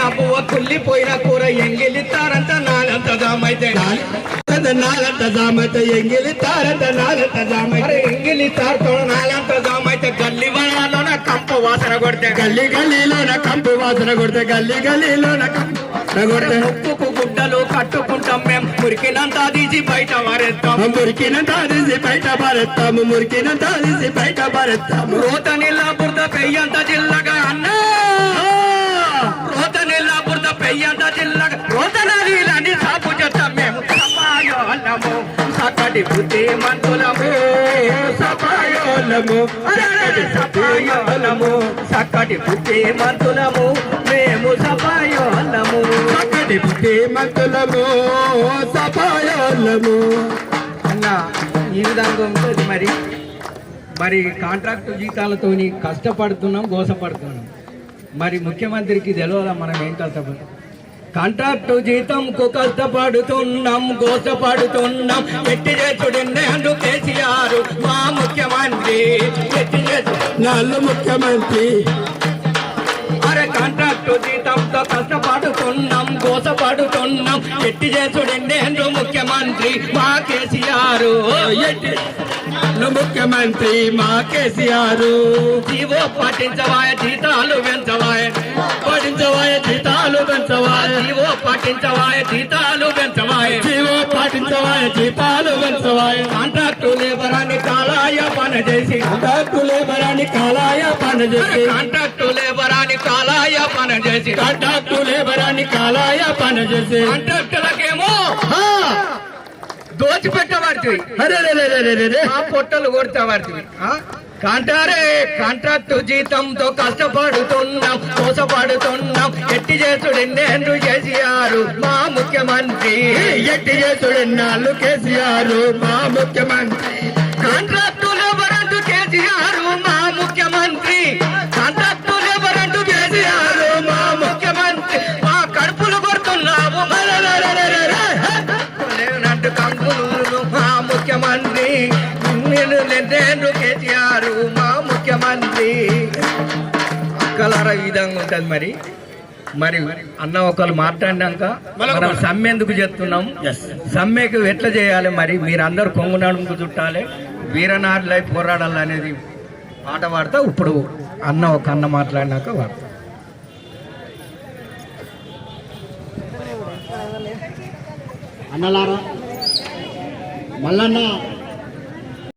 అబ్బువ కుళ్ళిపోయిన కూర ఎంగిలిస్తారంట నాలంత జామైతే నాలంత జామత ఎంగిలి తారంత నాలంత జామత మరి ఎంగిలిస్తారుతో నాలంత జామైతే గల్లి వనాలోన కంప వాసన కొడితే గల్లీ గల్లీలోన కంపు వాసన కొడితే గల్లీ గల్లీలోన కంపు కొడితే ముక్కుకు గుడ్డలు కట్టుకుంటాం మేం. మురికినంత తీసి బయట వారేస్తాం మురికినంత తీసి బయట పారేస్తాము మురికినంత తీసి బయట పారేస్తాము రోత నీళ్ళ బురద పెయ్యంత జిల్లగా సాపు చేస్తాం మేము. సపాయోలము సకటి బుద్ధి మంతులము సపాయోలము సకటి సపాయోలము సకటి బుద్ధి మంతులము మేము సపాయోలము. చక్కటి బుద్ధి మంతులము సపాయోలము. అన్న ఈ విధంగా ఉంటుంది మరి. మరి కాంట్రాక్టు జీతాలతోని కష్టపడుతున్నాం గోసపడుతున్నాం మరి ముఖ్యమంత్రికి తెలియాలా మనం ఏం కష్టపడు కాంట్రాక్టు జీతంకు కష్టపడుతున్నాం గోసపడుతున్నాం. ఎట్టి చేసుడు నేను కేసీఆర్ మా ముఖ్యమంత్రి. చేసు నాళ్ళు ముఖ్యమంత్రి. అరే కాంట్రాక్టు జీతంతో కష్టపడుతున్నాం గోసపడుతున్నాం. ఎట్టి చేసుడు నేను ముఖ్యమంత్రి మా కేసీఆర్. ముఖ్యమంత్రి మా కేసీఆర్. జీవో పాటించవాయ జీతాలు పెంచవాయ. పాటించవాయ జీతాలు పెంచవాయ. జీవో పాటించవాయ జీతాలు పెంచవాయ. కాంట్రాక్టు లేబర్ అని కాలాయ పని చేసి. కాంట్రాక్టు లేబరాన్ని కాలాయ పని చేసి. కాంట్రాక్టు లేబర్ అని కాలాయ పని చేసి. కాంట్రాక్టు లేబరాన్ని కాలాయ పని చేసి. కాంట్రాక్టులకేమో ఆ! దోచిపెట్టబడుతుంది అరే రే రే రే రే రే రే. ఆ పొట్టలు కొడతాబడుతుంది కాంటారే కాంట్రాక్టు జీతంతో కష్టపడుతున్నాం మోసపడుతున్నాం. ఎట్టి చేసుడు నేను చేసియారు మా ముఖ్యమంత్రి. ఎట్టి చేసుడు నాళ్ళు కేసీఆర్ మా ముఖ్యమంత్రి. కాంట్రాక్టులు లేబరంటూ కేసీఆర్ మా ముఖ్యమంత్రి. కాంట్రాక్టు లేబరంటూ కేసీఆర్ మా ముఖ్యమంత్రి. మా కడుపులు కొడుతున్నాము లేనంటూ కంపులు మా ముఖ్యమంత్రి. నేను నేను కేసీఆర్ ముఖ్యమంత్రి అక్కలారా ఈ విధంగా ఉంటుంది మరి. మరి అన్న ఒకరు మాట్లాడినాక మనం సమ్మె ఎందుకు చేస్తున్నాం? సమ్మెకు ఎట్లా చేయాలి మరి? మీరందరూ కొంగు నడుముకు చుట్టాలి. వీరనాడులై పోరాడాలి అనేది పాట పాడతా ఇప్పుడు అన్న ఒక అన్న మాట్లాడినాక వాడతా. అన్నలారా మల్లన్న